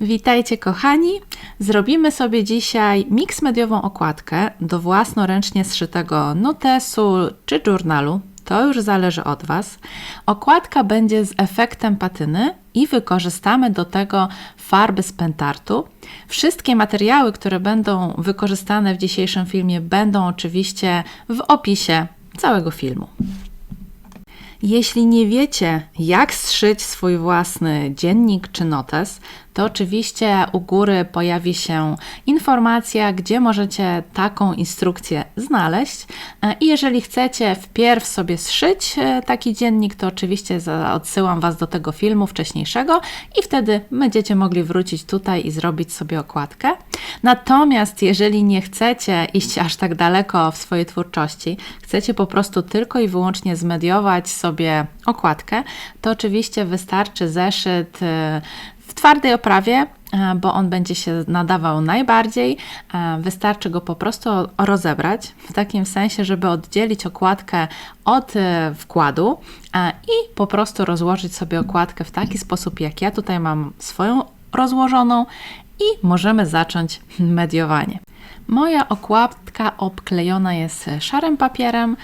Witajcie kochani. Zrobimy sobie dzisiaj miks mediową okładkę do własnoręcznie zszytego notesu czy journalu. To już zależy od Was. Okładka będzie z efektem patyny i wykorzystamy do tego farby z pentartu. Wszystkie materiały, które będą wykorzystane w dzisiejszym filmie, będą oczywiście w opisie całego filmu. Jeśli nie wiecie, jak zszyć swój własny dziennik czy notes, to oczywiście u góry pojawi się informacja, gdzie możecie taką instrukcję znaleźć. E, I jeżeli chcecie wpierw sobie zszyć e, taki dziennik, to oczywiście odsyłam Was do tego filmu wcześniejszego i wtedy będziecie mogli wrócić tutaj i zrobić sobie okładkę. Natomiast jeżeli nie chcecie iść aż tak daleko w swojej twórczości, chcecie po prostu tylko i wyłącznie zmediować sobie okładkę, to oczywiście wystarczy zeszyt e, w twardej oprawie, e, bo on będzie się nadawał najbardziej. E, wystarczy go po prostu rozebrać, w takim sensie, żeby oddzielić okładkę od wkładu i po prostu rozłożyć sobie okładkę w taki sposób, jak ja tutaj mam swoją rozłożoną i możemy zacząć mediowanie. Moja okładka obklejona jest szarym papierem.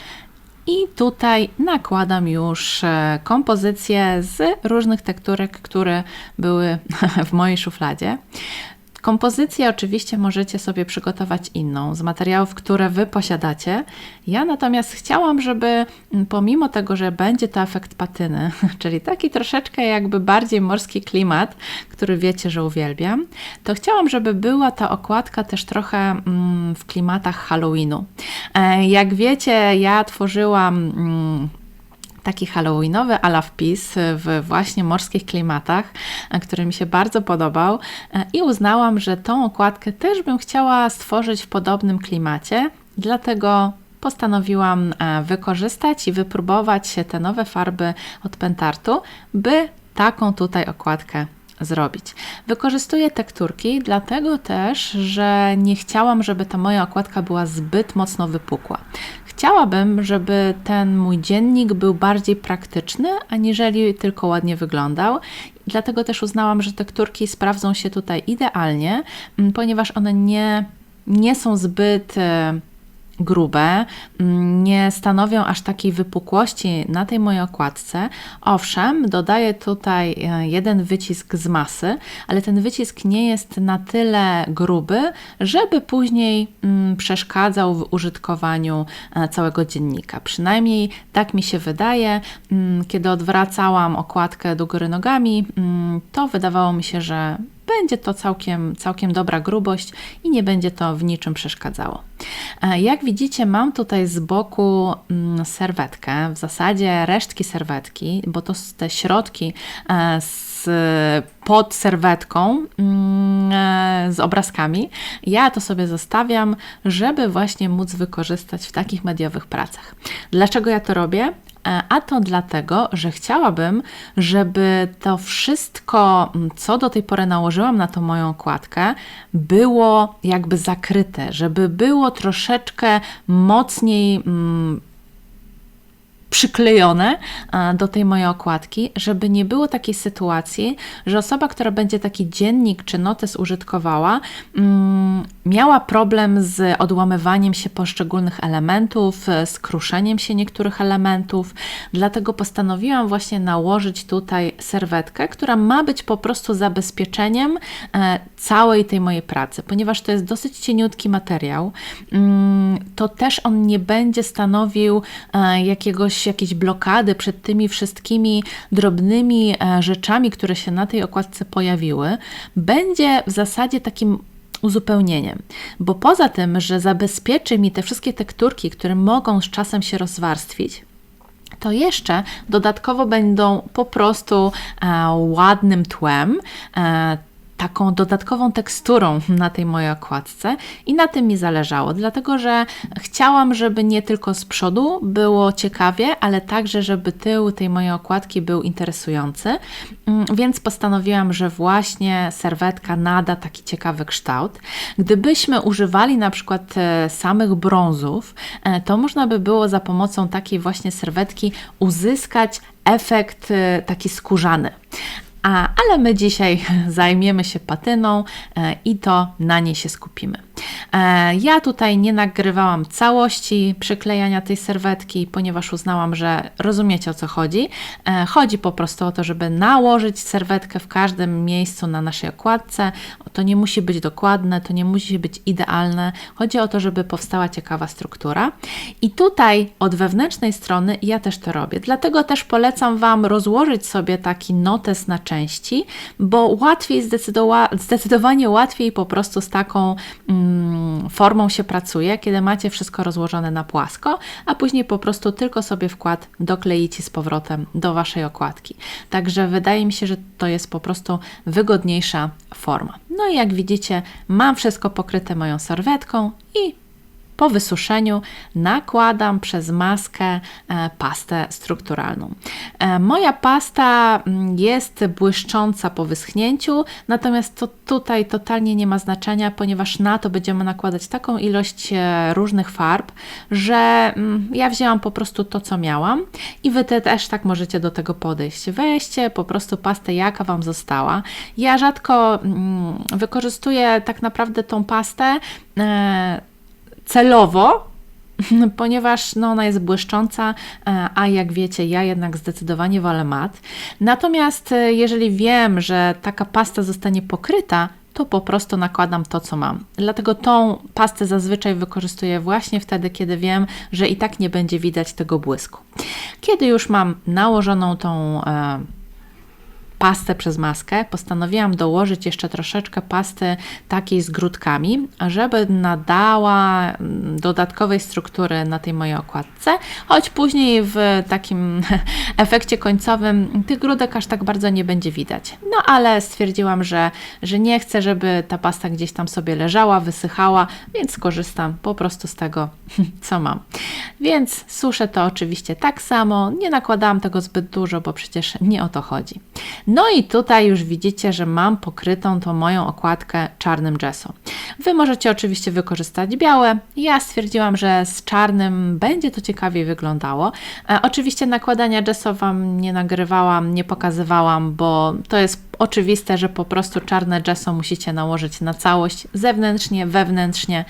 I tutaj nakładam już e, kompozycje z różnych tekturek, które były w mojej szufladzie. Kompozycję oczywiście możecie sobie przygotować inną z materiałów, które Wy posiadacie. Ja natomiast chciałam, żeby pomimo tego, że będzie to efekt patyny, czyli taki troszeczkę jakby bardziej morski klimat, który wiecie, że uwielbiam, to chciałam, żeby była ta okładka też trochę mm, w klimatach Halloweenu. E, jak wiecie, ja tworzyłam mm, taki halloweenowy ala wpis w właśnie morskich klimatach, e, który mi się bardzo podobał e, i uznałam, że tą okładkę też bym chciała stworzyć w podobnym klimacie, dlatego postanowiłam e, wykorzystać i wypróbować te nowe farby od Pentartu, by taką tutaj okładkę zrobić. Wykorzystuję tekturki, dlatego też, że nie chciałam, żeby ta moja okładka była zbyt mocno wypukła. Chciałabym, żeby ten mój dziennik był bardziej praktyczny, aniżeli tylko ładnie wyglądał. Dlatego też uznałam, że tekturki sprawdzą się tutaj idealnie, ponieważ one nie, nie są zbyt e, grube, mm, nie stanowią aż takiej wypukłości na tej mojej okładce. Owszem, dodaję tutaj e, jeden wycisk z masy, ale ten wycisk nie jest na tyle gruby, żeby później mm, przeszkadzał w użytkowaniu e, całego dziennika. Przynajmniej tak mi się wydaje. Mm, kiedy odwracałam okładkę do góry nogami, to wydawało mi się, że będzie to całkiem, całkiem dobra grubość i nie będzie to w niczym przeszkadzało. E, jak widzicie, mam tutaj z boku mm, serwetkę, w zasadzie resztki serwetki, bo to te środki e, z pod serwetką mm, e, z obrazkami. Ja to sobie zostawiam, żeby właśnie móc wykorzystać w takich mediowych pracach. Dlaczego ja to robię? E, a to dlatego, że chciałabym, żeby to wszystko, co do tej pory nałożyłam na tą moją okładkę, było jakby zakryte, żeby było troszeczkę mocniej. Mm, przyklejone do tej mojej okładki, żeby nie było takiej sytuacji, że osoba, która będzie taki dziennik czy notes użytkowała, mm, miała problem z odłamywaniem się poszczególnych elementów, z kruszeniem się niektórych elementów. Dlatego postanowiłam właśnie nałożyć tutaj serwetkę, która ma być po prostu zabezpieczeniem e, całej tej mojej pracy, ponieważ to jest dosyć cieniutki materiał. Mm, to też on nie będzie stanowił e, jakieś blokady przed tymi wszystkimi drobnymi e, rzeczami, które się na tej okładce pojawiły, będzie w zasadzie takim uzupełnieniem. Bo poza tym, że zabezpieczy mi te wszystkie tekturki, które mogą z czasem się rozwarstwić, to jeszcze dodatkowo będą po prostu e, ładnym tłem. E, taką dodatkową teksturą na tej mojej okładce i na tym mi zależało, dlatego że chciałam, żeby nie tylko z przodu było ciekawie, ale także, żeby tył tej mojej okładki był interesujący, mm, więc postanowiłam, że właśnie serwetka nada taki ciekawy kształt. Gdybyśmy używali na przykład e, samych brązów, e, to można by było za pomocą takiej właśnie serwetki uzyskać efekt e, taki skórzany ale my dzisiaj zajmiemy się patyną e, i to na niej się skupimy. E, ja tutaj nie nagrywałam całości przyklejania tej serwetki, ponieważ uznałam, że rozumiecie o co chodzi. E, chodzi po prostu o to, żeby nałożyć serwetkę w każdym miejscu na naszej okładce. To nie musi być dokładne, to nie musi być idealne. Chodzi o to, żeby powstała ciekawa struktura. I tutaj od wewnętrznej strony ja też to robię. Dlatego też polecam Wam rozłożyć sobie taki notes na części, bo łatwiej, zdecydowa- zdecydowanie łatwiej po prostu z taką. Mm, formą się pracuje, kiedy macie wszystko rozłożone na płasko, a później po prostu tylko sobie wkład dokleicie z powrotem do Waszej okładki. Także wydaje mi się, że to jest po prostu wygodniejsza forma. No i jak widzicie, mam wszystko pokryte moją serwetką i po wysuszeniu nakładam przez maskę e, pastę strukturalną. E, moja pasta mm, jest błyszcząca po wyschnięciu, natomiast to tutaj totalnie nie ma znaczenia, ponieważ na to będziemy nakładać taką ilość e, różnych farb, że mm, ja wzięłam po prostu to, co miałam i Wy też tak możecie do tego podejść. Weźcie po prostu pastę, jaka Wam została. Ja rzadko mm, wykorzystuję tak naprawdę tą pastę celowo, ponieważ no, ona jest błyszcząca, e, a jak wiecie, ja jednak zdecydowanie wolę mat. Natomiast e, jeżeli wiem, że taka pasta zostanie pokryta, to po prostu nakładam to, co mam. Dlatego tą pastę zazwyczaj wykorzystuję właśnie wtedy, kiedy wiem, że i tak nie będzie widać tego błysku. Kiedy już mam nałożoną tą e, pastę przez maskę, postanowiłam dołożyć jeszcze troszeczkę pasty takiej z grudkami, żeby nadała mm, dodatkowej struktury na tej mojej okładce, choć później w takim efekcie końcowym tych grudek aż tak bardzo nie będzie widać. No ale stwierdziłam, że, że nie chcę, żeby ta pasta gdzieś tam sobie leżała, wysychała, więc skorzystam po prostu z tego, co mam. Więc suszę to oczywiście tak samo, nie nakładałam tego zbyt dużo, bo przecież nie o to chodzi. No i tutaj już widzicie, że mam pokrytą tą moją okładkę czarnym gesso. Wy możecie oczywiście wykorzystać białe. Ja stwierdziłam, że z czarnym będzie to ciekawiej wyglądało. E, oczywiście nakładania gesso Wam nie nagrywałam, nie pokazywałam, bo to jest oczywiste, że po prostu czarne gesso musicie nałożyć na całość, zewnętrznie, wewnętrznie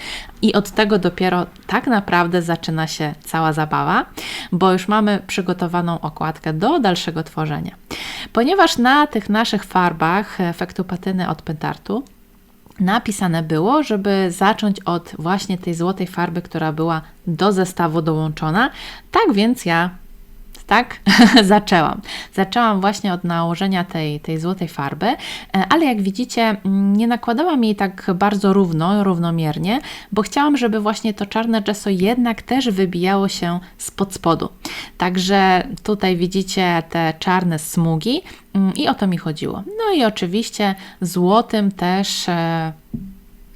i od tego dopiero tak naprawdę zaczyna się cała zabawa, bo już mamy przygotowaną okładkę do dalszego tworzenia. Ponieważ na tych naszych farbach efektu patyny od Pentartu napisane było, żeby zacząć od właśnie tej złotej farby, która była do zestawu dołączona. Tak więc ja tak? Zaczęłam. Zaczęłam właśnie od nałożenia tej, tej złotej farby, e, ale jak widzicie, mm, nie nakładałam jej tak bardzo równo, równomiernie, bo chciałam, żeby właśnie to czarne gesso jednak też wybijało się spod spodu. Także tutaj widzicie te czarne smugi mm, i o to mi chodziło. No i oczywiście złotym też e,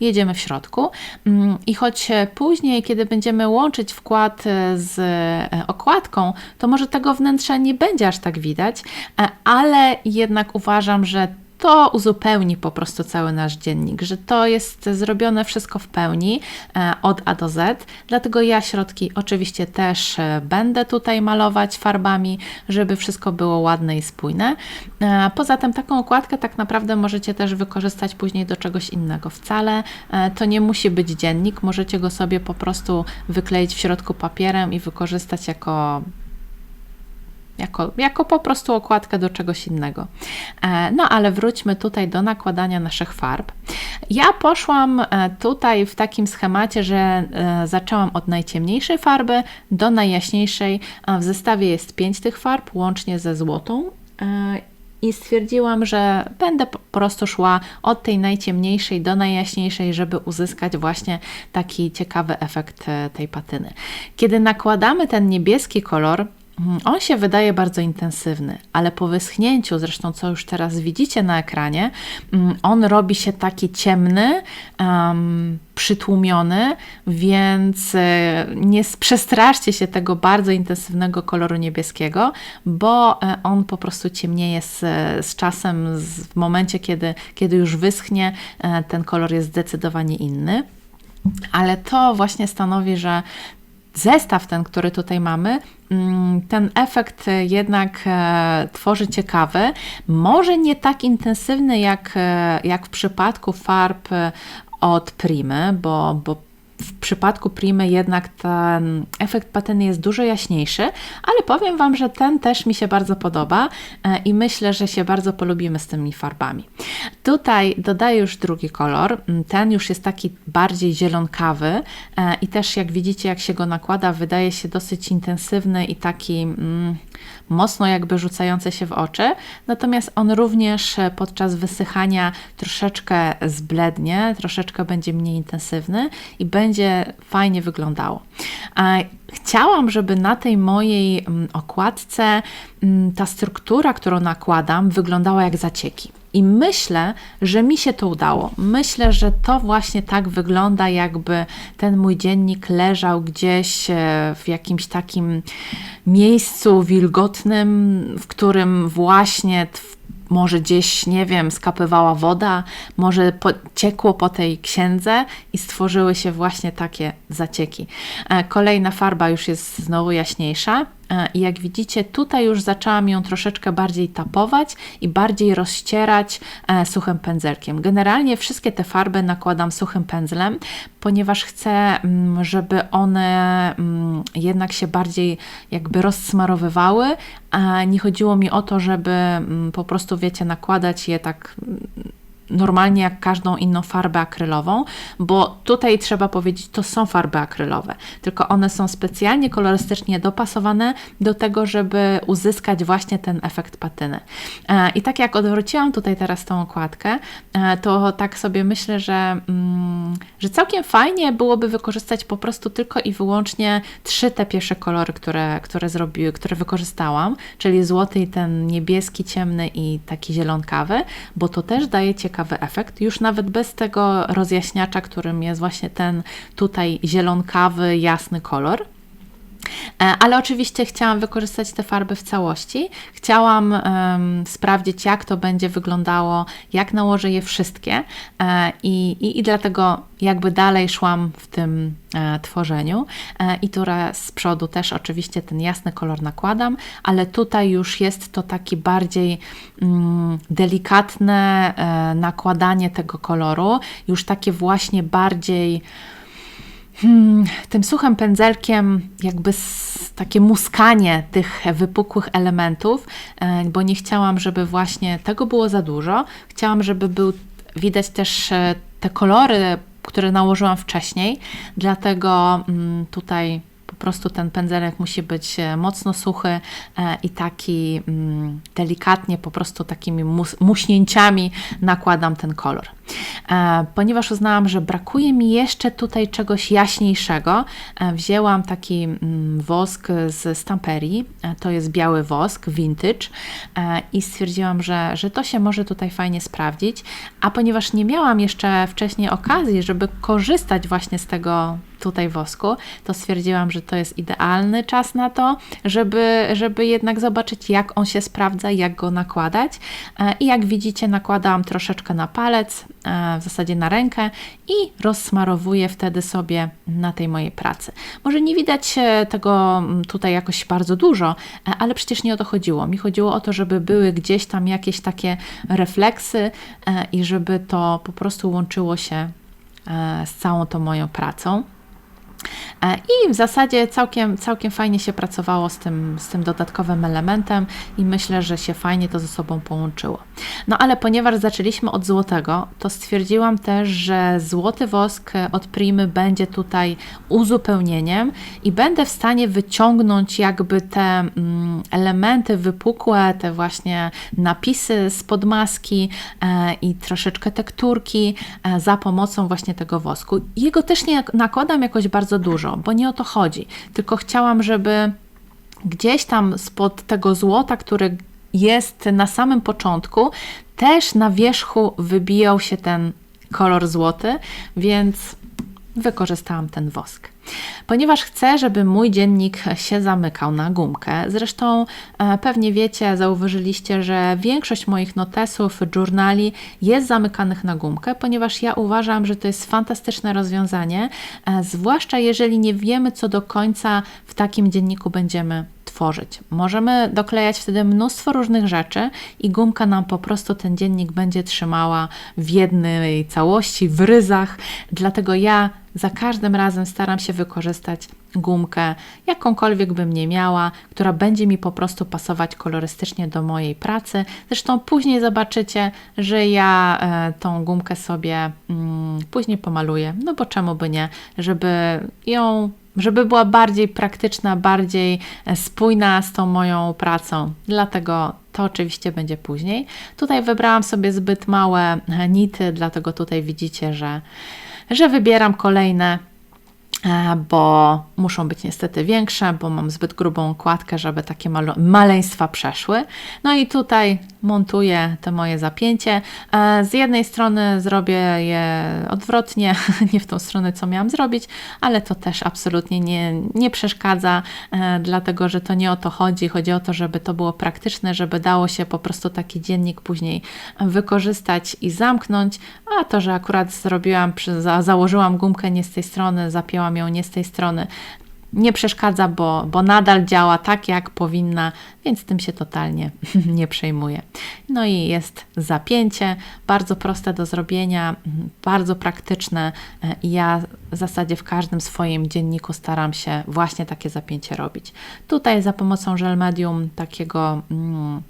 jedziemy w środku. Mm, I choć później, kiedy będziemy łączyć wkład e, z e, okładką, to może tego wnętrza nie będzie aż tak widać, e, ale jednak uważam, że to uzupełni po prostu cały nasz dziennik, że to jest zrobione wszystko w pełni e, od A do Z. Dlatego ja środki oczywiście też e, będę tutaj malować farbami, żeby wszystko było ładne i spójne. E, poza tym taką okładkę tak naprawdę możecie też wykorzystać później do czegoś innego. Wcale to nie musi być dziennik, możecie go sobie po prostu wykleić w środku papierem i wykorzystać jako jako, jako po prostu okładkę do czegoś innego. E, no ale wróćmy tutaj do nakładania naszych farb. Ja poszłam e, tutaj w takim schemacie, że e, zaczęłam od najciemniejszej farby do najjaśniejszej. W zestawie jest pięć tych farb, łącznie ze złotą i stwierdziłam, że będę po prostu szła od tej najciemniejszej do najjaśniejszej, żeby uzyskać właśnie taki ciekawy efekt tej patyny. Kiedy nakładamy ten niebieski kolor. On się wydaje bardzo intensywny, ale po wyschnięciu, zresztą co już teraz widzicie na ekranie, mm, on robi się taki ciemny, um, przytłumiony, więc e, nie przestraszcie się tego bardzo intensywnego koloru niebieskiego, bo e, on po prostu ciemnieje z, z czasem, w momencie, kiedy, kiedy już wyschnie, e, ten kolor jest zdecydowanie inny. Ale to właśnie stanowi, że zestaw ten, który tutaj mamy, mm, ten efekt jednak e, tworzy ciekawy. Może nie tak intensywny jak, e, jak w przypadku farb od Primy, bo, bo w przypadku Primy jednak ten efekt patyny jest dużo jaśniejszy, ale powiem Wam, że ten też mi się bardzo podoba e, i myślę, że się bardzo polubimy z tymi farbami. Tutaj dodaję już drugi kolor. Ten już jest taki bardziej zielonkawy e, i też jak widzicie, jak się go nakłada, wydaje się dosyć intensywny i taki mm, mocno jakby rzucający się w oczy. Natomiast on również podczas wysychania troszeczkę zblednie, troszeczkę będzie mniej intensywny i będzie fajnie wyglądało. Chciałam, żeby na tej mojej mm, okładce mm, ta struktura, którą nakładam, wyglądała jak zacieki. I myślę, że mi się to udało. Myślę, że to właśnie tak wygląda, jakby ten mój dziennik leżał gdzieś e, w jakimś takim miejscu wilgotnym, w którym właśnie może gdzieś, nie wiem, skapywała woda, może po, ciekło po tej księdze i stworzyły się właśnie takie zacieki. E, kolejna farba już jest znowu jaśniejsza. E, I jak widzicie, tutaj już zaczęłam ją troszeczkę bardziej tapować i bardziej rozcierać e, suchym pędzelkiem. Generalnie wszystkie te farby nakładam suchym pędzlem, ponieważ chcę, mm, żeby one mm, jednak się bardziej jakby rozsmarowywały, a nie chodziło mi o to, żeby mm, po prostu, wiecie, nakładać je tak normalnie jak każdą inną farbę akrylową, bo tutaj trzeba powiedzieć, to są farby akrylowe, tylko one są specjalnie kolorystycznie dopasowane do tego, żeby uzyskać właśnie ten efekt patyny. E, I tak jak odwróciłam tutaj teraz tą okładkę, e, to tak sobie myślę, że, mm, że całkiem fajnie byłoby wykorzystać po prostu tylko i wyłącznie trzy te pierwsze kolory, które, które zrobiły, które wykorzystałam, czyli złoty i ten niebieski, ciemny i taki zielonkawy, bo to też daje ciekawe ciekawy efekt, już nawet bez tego rozjaśniacza, którym jest właśnie ten tutaj zielonkawy, jasny kolor. E, ale oczywiście chciałam wykorzystać te farby w całości. Chciałam um, sprawdzić, jak to będzie wyglądało, jak nałożę je wszystkie, e, i, i, dlatego jakby dalej szłam w tym e, tworzeniu. E, I tutaj z przodu też oczywiście ten jasny kolor nakładam, ale tutaj już jest to taki bardziej mm, delikatne e, nakładanie tego koloru, już takie właśnie bardziej hmm, tym suchym pędzelkiem jakby takie muskanie tych wypukłych elementów, e, bo nie chciałam, żeby właśnie tego było za dużo. Chciałam, żeby był widać też e, te kolory, które nałożyłam wcześniej, dlatego mm, tutaj prostu ten pędzelek musi być e, mocno suchy i taki mm, delikatnie, po prostu takimi mus muśnięciami nakładam ten kolor. E, ponieważ uznałam, że brakuje mi jeszcze tutaj czegoś jaśniejszego, wzięłam taki mm, wosk z Stamperii, to jest biały wosk, vintage. I stwierdziłam, że, że to się może tutaj fajnie sprawdzić, a ponieważ nie miałam jeszcze wcześniej okazji, żeby korzystać właśnie z tego tutaj wosku, to stwierdziłam, że to jest idealny czas na to, żeby, żeby jednak zobaczyć, jak on się sprawdza, jak go nakładać. E, I jak widzicie, nakładałam troszeczkę na palec, e, w zasadzie na rękę i rozsmarowuję wtedy sobie na tej mojej pracy. Może nie widać e, tego mm, tutaj jakoś bardzo dużo, ale przecież nie o to chodziło. Mi chodziło o to, żeby były gdzieś tam jakieś takie refleksy i żeby to po prostu łączyło się z całą tą moją pracą. E, I w zasadzie całkiem, całkiem fajnie się pracowało z tym, z tym dodatkowym elementem i myślę, że się fajnie to ze sobą połączyło. No ale ponieważ zaczęliśmy od złotego, to stwierdziłam też, że złoty wosk od Primy będzie tutaj uzupełnieniem i będę w stanie wyciągnąć jakby te mm, elementy wypukłe, te właśnie napisy spod maski e, i troszeczkę tekturki e, za pomocą właśnie tego wosku. Jego też nie nakładam jakoś bardzo bardzo dużo, bo nie o to chodzi. Tylko chciałam, żeby gdzieś tam spod tego złota, które jest na samym początku, też na wierzchu wybijał się ten kolor złoty, więc wykorzystałam ten wosk. Ponieważ chcę, żeby mój dziennik się zamykał na gumkę, zresztą e, pewnie wiecie, zauważyliście, że większość moich notesów, journali jest zamykanych na gumkę, ponieważ ja uważam, że to jest fantastyczne rozwiązanie, e, zwłaszcza jeżeli nie wiemy, co do końca w takim dzienniku będziemy tworzyć. Możemy doklejać wtedy mnóstwo różnych rzeczy i gumka nam po prostu ten dziennik będzie trzymała w jednej całości, w ryzach. Dlatego ja za każdym razem staram się wykorzystać gumkę, jakąkolwiek bym nie miała, która będzie mi po prostu pasować kolorystycznie do mojej pracy. Zresztą później zobaczycie, że ja e, tą gumkę sobie mm, później pomaluję, no bo czemu by nie, żeby ją żeby była bardziej praktyczna, bardziej e, spójna z tą moją pracą. Dlatego to oczywiście będzie później. Tutaj wybrałam sobie zbyt małe e, nity, dlatego tutaj widzicie, że, że wybieram kolejne bo muszą być niestety większe, bo mam zbyt grubą kładkę, żeby takie maleństwa przeszły. No i tutaj montuję to moje zapięcie. E, z jednej strony zrobię je odwrotnie, nie w tą stronę, co miałam zrobić, ale to też absolutnie nie, nie przeszkadza, e, dlatego że to nie o to chodzi. Chodzi o to, żeby to było praktyczne, żeby dało się po prostu taki dziennik później wykorzystać i zamknąć, a to, że akurat zrobiłam, założyłam gumkę nie z tej strony, zapięłam zrobiłam ją nie z tej strony, nie przeszkadza, bo, bo nadal działa tak, jak powinna, więc tym się totalnie nie przejmuję. No i jest zapięcie, bardzo proste do zrobienia, bardzo praktyczne i ja w zasadzie w każdym swoim dzienniku staram się właśnie takie zapięcie robić. Tutaj za pomocą żel medium takiego. Mm,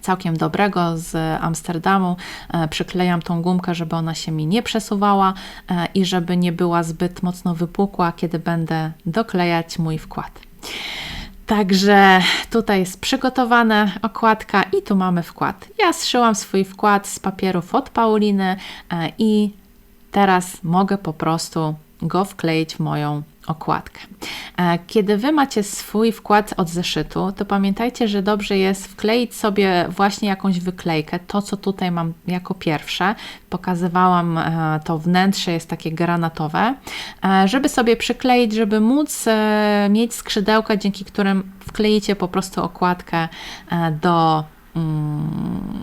całkiem dobrego z Amsterdamu. E, przyklejam tą gumkę, żeby ona się mi nie przesuwała e, i żeby nie była zbyt mocno wypukła, kiedy będę doklejać mój wkład. Także tutaj jest przygotowana okładka i tu mamy wkład. Ja zszyłam swój wkład z papierów od Pauliny e, i teraz mogę po prostu go wkleić w moją okładkę. E, kiedy Wy macie swój wkład od zeszytu, to pamiętajcie, że dobrze jest wkleić sobie właśnie jakąś wyklejkę, to co tutaj mam jako pierwsze. Pokazywałam e, to wnętrze, jest takie granatowe, e, żeby sobie przykleić, żeby móc mieć skrzydełka, dzięki którym wkleicie po prostu okładkę do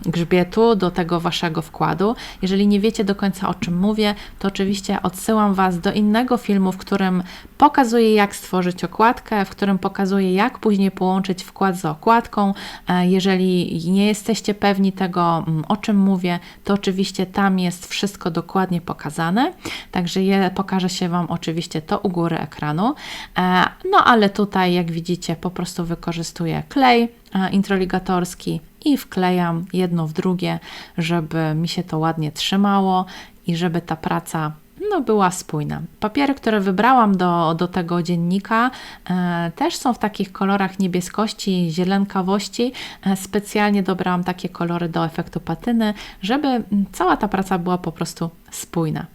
grzbietu, do tego waszego wkładu. Jeżeli nie wiecie do końca o czym mówię, to oczywiście odsyłam Was do innego filmu, w którym pokazuję, jak stworzyć okładkę, w którym pokazuję, jak później połączyć wkład z okładką. E, jeżeli nie jesteście pewni tego, mm, o czym mówię, to oczywiście tam jest wszystko dokładnie pokazane. Także je, pokaże się Wam oczywiście to u góry ekranu. E, no ale tutaj, jak widzicie, po prostu wykorzystuję klej introligatorski i wklejam jedno w drugie, żeby mi się to ładnie trzymało i żeby ta praca no, była spójna. Papiery, które wybrałam do, do tego dziennika, e, też są w takich kolorach niebieskości, zielenkawości. E, specjalnie dobrałam takie kolory do efektu patyny, żeby cała ta praca była po prostu spójna.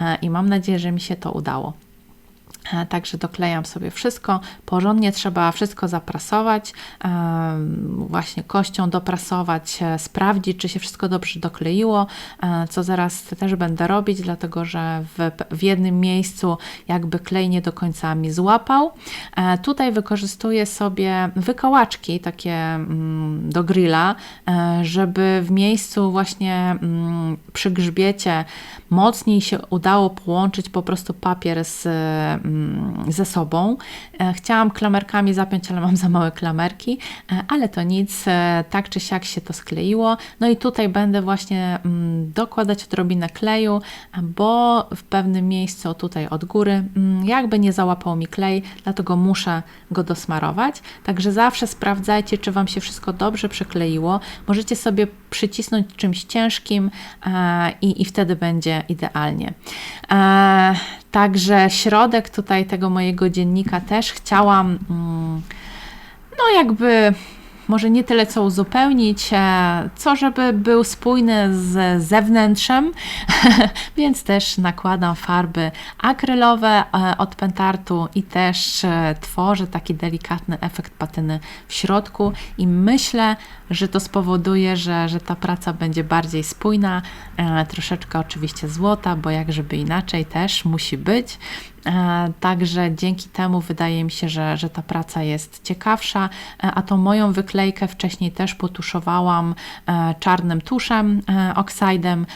E, I mam nadzieję, że mi się to udało. E, także doklejam sobie wszystko. Porządnie trzeba wszystko zaprasować, e, właśnie kością doprasować, e, sprawdzić, czy się wszystko dobrze dokleiło, co zaraz też będę robić, dlatego że w, w jednym miejscu jakby klej nie do końca mi złapał. Tutaj wykorzystuję sobie wykałaczki takie mm, do grilla, żeby w miejscu właśnie mm, przy grzbiecie mocniej się udało połączyć po prostu papier z mm, ze sobą. E, chciałam klamerkami zapiąć, ale mam za małe klamerki, e, ale to nic, e, tak czy siak się to skleiło. No i tutaj będę właśnie dokładać odrobinę kleju, bo w pewnym miejscu tutaj od góry jakby nie załapał mi klej, dlatego muszę go dosmarować. Także zawsze sprawdzajcie, czy Wam się wszystko dobrze przykleiło. Możecie sobie przycisnąć czymś ciężkim i, i wtedy będzie idealnie. Także środek tutaj tego mojego dziennika też chciałam, mm, no jakby może nie tyle co uzupełnić, e, co żeby był spójny z zewnętrzem, więc też nakładam farby akrylowe e, od Pentartu i też e, tworzę taki delikatny efekt patyny w środku i myślę, że to spowoduje, że, że ta praca będzie bardziej spójna, troszeczkę oczywiście złota, bo jak żeby inaczej też musi być. E, Także dzięki temu wydaje mi się, że, że ta praca jest ciekawsza, E, a tą moją wyklejkę wcześniej też potuszowałam e, czarnym tuszem, oksajdem,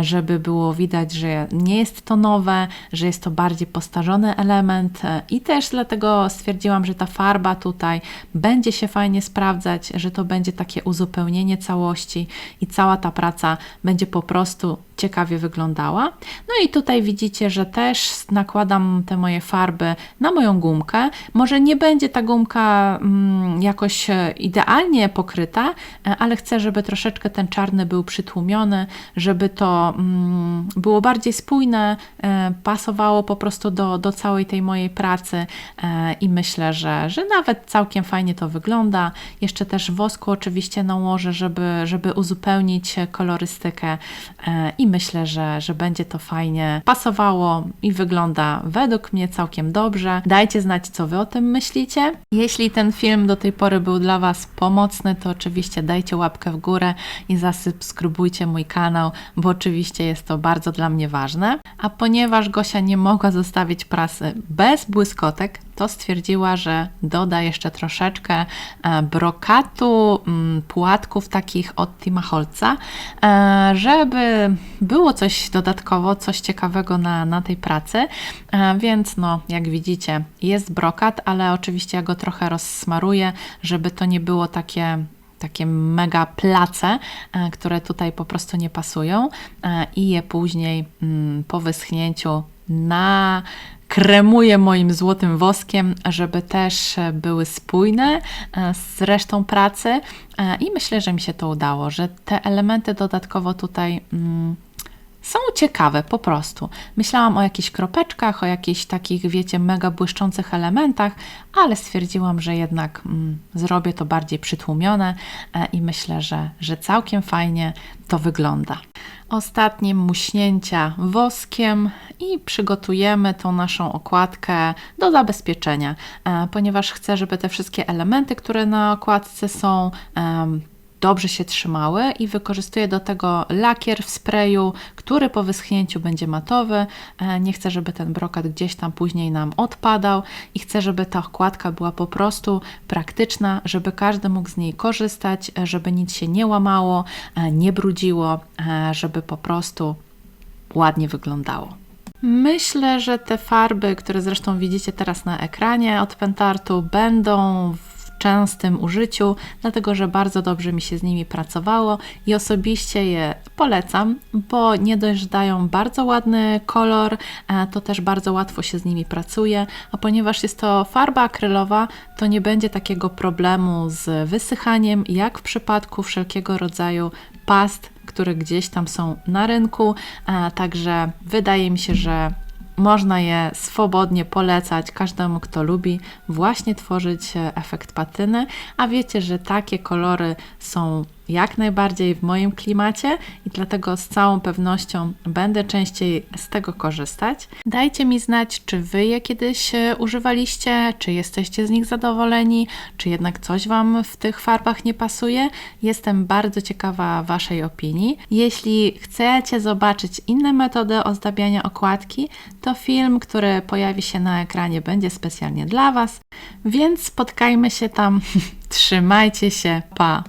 żeby było widać, że nie jest to nowe, że jest to bardziej postarzony element. I też dlatego stwierdziłam, że ta farba tutaj będzie się fajnie sprawdzać, że to będzie takie uzupełnienie całości i cała ta praca będzie po prostu ciekawie wyglądała. No i tutaj widzicie, że też nakładam te moje farby na moją gumkę. Może nie będzie ta gumka mm, jakoś e, idealnie pokryta, e, ale chcę, żeby troszeczkę ten czarny był przytłumiony, żeby to mm, było bardziej spójne, e, pasowało po prostu do, do całej tej mojej pracy i myślę, że, że nawet całkiem fajnie to wygląda. Jeszcze też wosku oczywiście nałożę, żeby, żeby uzupełnić kolorystykę e, myślę, że, że będzie to fajnie pasowało i wygląda według mnie całkiem dobrze. Dajcie znać, co Wy o tym myślicie. Jeśli ten film do tej pory był dla Was pomocny, to oczywiście dajcie łapkę w górę i zasubskrybujcie mój kanał, bo oczywiście jest to bardzo dla mnie ważne. A ponieważ Gosia nie mogła zostawić prasy bez błyskotek, to stwierdziła, że doda jeszcze troszeczkę e, brokatu, mm, płatków takich od Tima Holca, e, żeby było coś dodatkowo, coś ciekawego na, na tej pracy. E, Więc no, jak widzicie, jest brokat, ale oczywiście ja go trochę rozsmaruję, żeby to nie było takie takie mega place, e, które tutaj po prostu nie pasują e, i je później mm, po wyschnięciu na kremuję moim złotym woskiem, żeby też były spójne e, z resztą pracy. I myślę, że mi się to udało, że te elementy dodatkowo tutaj mm, są ciekawe po prostu. Myślałam o jakichś kropeczkach, o jakichś takich, wiecie, mega błyszczących elementach, ale stwierdziłam, że jednak mm, zrobię to bardziej przytłumione e, i myślę, że, że całkiem fajnie to wygląda. Ostatnie muśnięcia woskiem i przygotujemy tą naszą okładkę do zabezpieczenia, e, ponieważ chcę, żeby te wszystkie elementy, które na okładce są, dobrze się trzymały i wykorzystuję do tego lakier w sprayu, który po wyschnięciu będzie matowy. E, Nie chcę, żeby ten brokat gdzieś tam później nam odpadał i chcę, żeby ta okładka była po prostu praktyczna, żeby każdy mógł z niej korzystać, e, żeby nic się nie łamało, e, nie brudziło, żeby po prostu ładnie wyglądało. Myślę, że te farby, które zresztą widzicie teraz na ekranie od Pentartu, będą częstym użyciu, dlatego że bardzo dobrze mi się z nimi pracowało i osobiście je polecam, bo nie dość, dają bardzo ładny kolor, e, to też bardzo łatwo się z nimi pracuje, a ponieważ jest to farba akrylowa, to nie będzie takiego problemu z wysychaniem, jak w przypadku wszelkiego rodzaju past, które gdzieś tam są na rynku, e, także wydaje mi się, że można je swobodnie polecać każdemu, kto lubi właśnie tworzyć e, efekt patyny, a wiecie, że takie kolory są jak najbardziej w moim klimacie i dlatego z całą pewnością będę częściej z tego korzystać. Dajcie mi znać, czy Wy je kiedyś e, używaliście, czy jesteście z nich zadowoleni, czy jednak coś Wam w tych farbach nie pasuje. Jestem bardzo ciekawa Waszej opinii. Jeśli chcecie zobaczyć inne metody ozdabiania okładki, to film, który pojawi się na ekranie, będzie specjalnie dla Was, więc spotkajmy się tam. Trzymajcie się, pa!